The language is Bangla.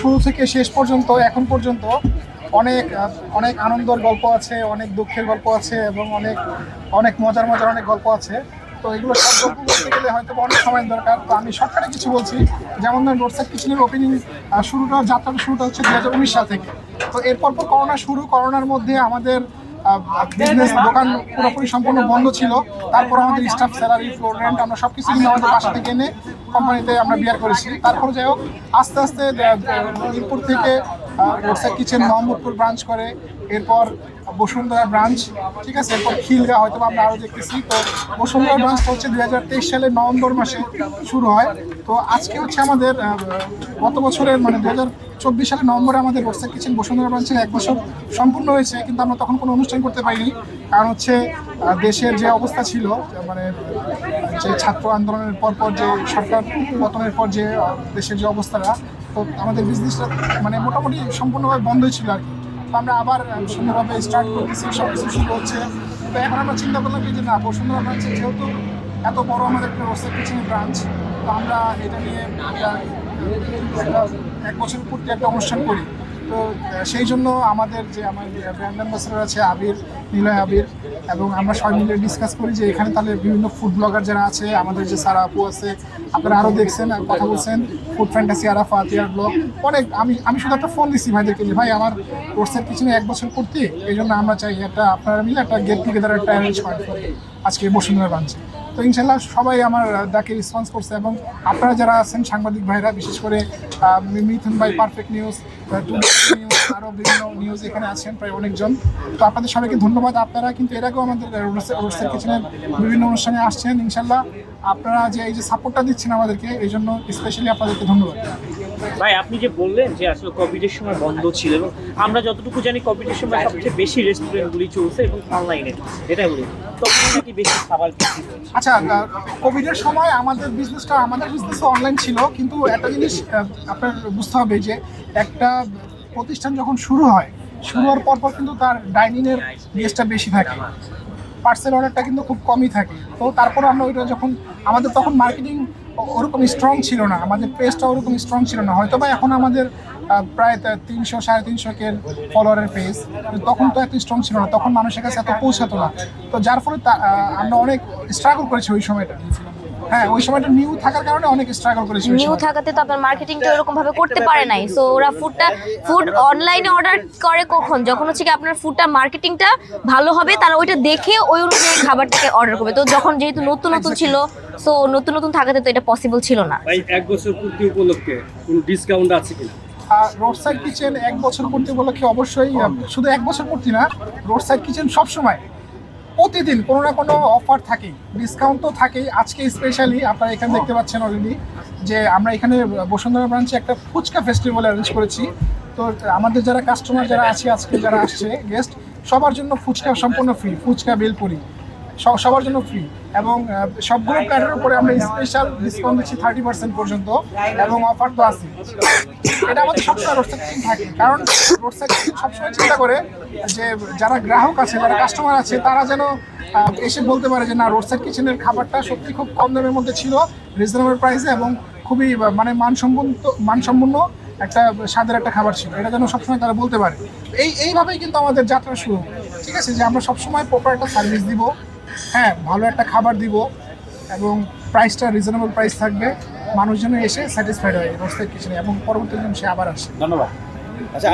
শুরু থেকে শেষ পর্যন্ত, এখন পর্যন্ত অনেক অনেক আনন্দের গল্প আছে, অনেক দুঃখের গল্প আছে এবং অনেক অনেক মজার মজার অনেক গল্প আছে। তো এগুলো সব গল্প বলতে গেলে হয়তো অনেক সময় দরকার। তো আমি শর্টকাটে কিছু বলছি। যেমন ধরেন রোডসাইড কিচেনের ওপেনিং শুরুটা, যাত্রাটা শুরুটা হচ্ছে দু হাজার উনিশ সাল থেকে। তো এরপর পর করোনা শুরু, করোনার মধ্যে আমাদের বিজনেস দোকান পুরোপুরি সম্পূর্ণ বন্ধ ছিল। তারপর আমাদের স্টাফ স্যালারি ফ্লোর রেন্ট আমরা সব কিছু নিয়ে আমাদের বাসা থেকে এনে কোম্পানিতে আমরা বিয়ার করেছি। তারপর যাই হোক, আস্তে আস্তে মিরপুর থেকে রোডসাইড কিচেন মোহাম্মদপুর ব্রাঞ্চ করে। এরপর বসুন্ধরা ব্রাঞ্চ ঠিক আছে? এরপর খিলগা হয়তো আমরা আরও দেখতেছি। তো বসুন্ধরা ব্রাঞ্চ হচ্ছে দুই হাজার তেইশ সালের নভেম্বর মাসে শুরু হয়। তো আজকে হচ্ছে আমাদের গত বছরের মানে দু হাজার চব্বিশ সালের নভেম্বরে আমাদের রোডসাইড কিচেন বসুন্ধরা ব্রাঞ্চের এক বছর সম্পূর্ণ হয়েছে, কিন্তু আমরা তখন কোনো অনুষ্ঠান করতে পারিনি। কারণ হচ্ছে দেশের যে অবস্থা ছিল মানে যে ছাত্র আন্দোলনের পর পর যে সরকার পতনের পর যে দেশের যে অবস্থাটা আমাদের বিজনেসটা মানে মোটামুটি সম্পূর্ণভাবে বন্ধই ছিল আর কি। আমরা আবার সুন্দরভাবে স্টার্ট করতেছি সব কিছু শুরু হচ্ছে। তো এখন আমরা চিন্তা করলাম যে না, বসুন্ধরা ব্রাঞ্চে যেহেতু এত বড় আমাদের একটা রোডসাইড পিছনে ব্রাঞ্চ তো আমরা এটা নিয়ে একটা এক বছর পূর্তি একটা অনুষ্ঠান করি। তো সেই জন্য আমাদের যে আমার ব্র্যান্ড অ্যাম্বাসেডার আছে আবির, নিলয় আবির, এবং আমরা সবাই মিলে ডিসকাস করি যে এখানে তাহলে বিভিন্ন ফুড ব্লগার যারা আছে, আমাদের যে সারা আপু আছে, আপনারা আরও দেখছেন কথা বলছেন ফুড ফ্যান্টাসি আরাফা আতিয়ার ব্লগ অনেক, আমি আমি শুধু একটা ফোন দিচ্ছি ভাইদেরকে যে, ভাই, আমার কোর্সের পিছনে এক বছর পূর্তি এই জন্য আমরা চাই একটা আপনারা মিলে একটা গেট টুগেদার একটা অ্যারেঞ্জ করেন। আজকে বসুন্ধরা ব্রাঞ্চে তো ইনশাল্লাহ সবাই আমার ডাকে রেসপন্স করছে এবং আপনারা যারা আছেন সাংবাদিক ভাইরা বিশেষ করে মিথুন ভাই পারফেক্ট নিউজ নিউজ আরও বিভিন্ন নিউজ এখানে আছেন প্রায় অনেকজন। তো আপনাদের সবাইকে ধন্যবাদ। আপনারা কিন্তু এর আগেও আমাদের রোডসের কিচেনের বিভিন্ন অনুষ্ঠানে আসছেন। ইনশাল্লাহ আপনারা যে এই যে সাপোর্টটা দিচ্ছেন আমাদেরকে এই জন্য স্পেশালি আপনাদেরকে ধন্যবাদ। ভাই, আপনি যে বললেন যে আসলে কোভিডের সময় বন্ধ ছিল এবং আমরা যতটুকু জানি কোভিডের সময় সবচেয়ে বেশি রেস্টুরেন্টগুলি চলছে এবং অনলাইনে এটাই বলি তখন বেশি খাবার? আচ্ছা কোভিডের সময় আমাদের বিজনেসটা আমাদের বিজনেস অনলাইন ছিল, কিন্তু একটা জিনিস আপনার বুঝতে হবে যে একটা প্রতিষ্ঠান যখন শুরু হয়, শুরু হওয়ার পর পর কিন্তু তার ডাইনিংয়ের গেস্টটা বেশি থাকে। পার্সেল অর্ডারটা কিন্তু খুব কমই থাকে। তো তারপর আমরা ওইটা যখন, আমাদের তখন মার্কেটিং ওরকম স্ট্রং ছিল না। আমাদের পেজটা ওরকম স্ট্রং ছিল না। হয়তো বা এখন আমাদের প্রায় তিনশো, সাড়ে তিনশো কে ফলোয়ারের পেজ তখন তো এত স্ট্রং ছিল না। তখন মানুষের কাছে এত পৌঁছাতো না। তো যার ফলে আমরা অনেক স্ট্রাগল করেছি ওই সময়টা। হ্যাঁ ওই সময়টা নিউ থাকার কারণে অনেক স্ট্রাগল করেছি নিউ থাকাতে তো আপনার মার্কেটিংটা ওরকম ভাবে করতে পারে নাই। সো ওরা ফুডটা ফুড অনলাইনে অর্ডার করে কখন? যখন হচ্ছে কি আপনার ফুডটা মার্কেটিংটা ভালো হবে তারা ওইটা দেখে ওই অনুযায়ী খাবারটাকে অর্ডার করবে। তো যখন যেহেতু নতুন নতুন ছিল সো নতুন নতুন থাকাতে তো এটা পসিবল ছিল না। ভাই এক বছর পূর্তি উপলক্ষে কোনো ডিসকাউন্ট আছে কিনা? রোড সাইড কিচেন এক বছর পূর্তি উপলক্ষে অবশ্যই শুধু এক বছর পূর্তি না রোড সাইড কিচেন সবসময়। প্রতিদিন কোনো না কোনো অফার থাকেই ডিসকাউন্ট তো থাকেই। আজকে স্পেশালি আপনারা এখানে দেখতে পাচ্ছেন অলরেডি যে আমরা এখানে বসুন্ধরা ব্রাঞ্চে একটা ফুচকা ফেস্টিভ্যাল অ্যারেঞ্জ করেছি। তো আমাদের যারা কাস্টমার যারা আছে আজকে, যারা আসছে গেস্ট সবার জন্য ফুচকা সম্পূর্ণ ফ্রি ফুচকা, বেলপুরি। সবার জন্য ফ্রি এবং সবগুলো প্ল্যাটের উপরে আমরা স্পেশাল ডিসকাউন্ট দিচ্ছি থার্টি পার্সেন্ট পর্যন্ত এবং অফার তো আছে। এটা আমাদের সবসময় রোড সাইড থাকে। কারণ রোড সাইড সবসময় চিন্তা করে যে যারা গ্রাহক আছে যারা কাস্টমার আছে তারা যেন এসে বলতে পারে যে না রোড সাইড কিচেনের খাবারটা সত্যি খুব কম দামের মধ্যে ছিল রিজনেবল প্রাইসে এবং খুবই মানে মানসম্পন্ন মানসম্পন্ন একটা স্বাদের একটা খাবার ছিল। এটা যেন সবসময় তারা বলতে পারে। এই এইভাবেই কিন্তু আমাদের যাত্রা শুরু। ঠিক আছে? যে আমরা সবসময় প্রপার একটা সার্ভিস দিব। হ্যাঁ ভালো একটা খাবার দিব এবং প্রাইসটা রিজনেবল প্রাইস থাকবে। মানুষজন এসে স্যাটিসফাইড হয় রোস্টেড কিচেনে এবং পরবর্তী দিন সে আবার আসে। ধন্যবাদ। আচ্ছা